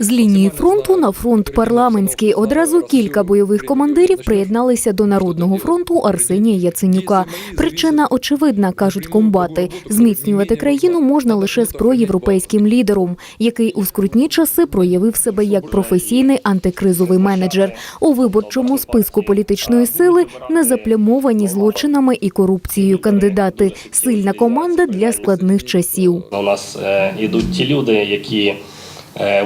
З лінії фронту на фронт парламентський одразу кілька бойових командирів приєдналися до народного фронту Арсенія Яценюка. Причина очевидна, кажуть комбати. Зміцнювати країну можна лише з проєвропейським лідером, який у скрутні часи проявив себе як професійний антикризовий менеджер. У виборчому списку політичної сили не заплямовані злочинами і корупцією кандидати. Сильна команда для складних часів. У нас е, йдуть ті люди, які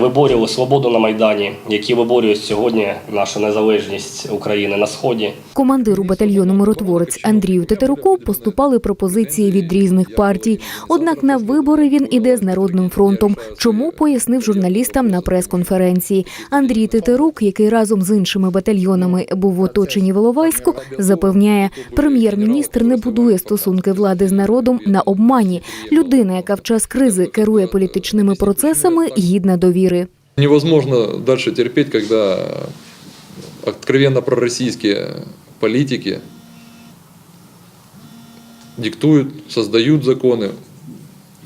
виборювали свободу на Майдані, які виборюють сьогодні нашу незалежність України на Сході. Командиру батальйону миротворець Андрію Тетеруку поступали пропозиції від різних партій. Однак на вибори він іде з народним фронтом. Чому пояснив журналістам на прес-конференції. Андрій Тетерук, який разом з іншими батальйонами був в оточенні в Іловайську, запевняє, прем'єр-міністр не будує стосунки влади з народом на обмані. Людина, яка в час кризи керує політичними процесами, гідна довіри. Невозможно дальше терпеть, когда откровенно пророссийские политики диктуют, создают законы,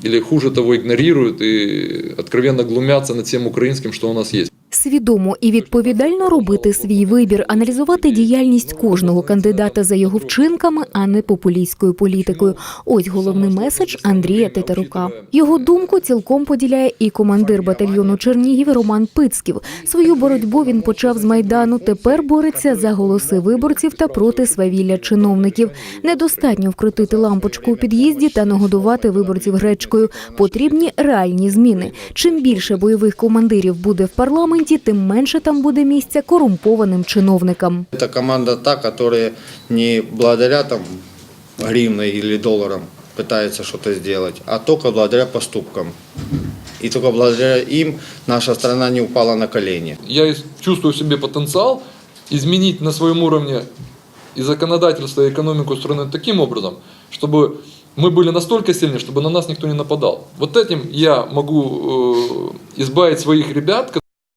или хуже того, игнорируют и откровенно глумятся над всем украинским, что у нас есть. Свідомо і відповідально робити свій вибір, аналізувати діяльність кожного кандидата за його вчинками, а не популістською політикою. Ось головний меседж Андрія Тетерука. Його думку цілком поділяє і командир батальйону Чернігів Роман Пицьків. Свою боротьбу він почав з майдану. Тепер бореться за голоси виборців та проти свавілля чиновників. Недостатньо вкрутити лампочку у під'їзді та нагодувати виборців гречкою. Потрібні реальні зміни. Чим більше бойових командирів буде в парламенті, тим менше там буде місця корумпованим чиновникам. Это команда та, которая не благодаря там гривной или долларам пытается что-то сделать, а только благодаря поступкам. И только благодаря им наша страна не упала на колени. Я ис- чувствую в себе потенциал изменить на своем уровне и законодательство, и экономику устроено таким образом, чтобы мы были настолько сильны, чтобы на нас никто не нападал. Вот этим я могу э, избавить своих ребят,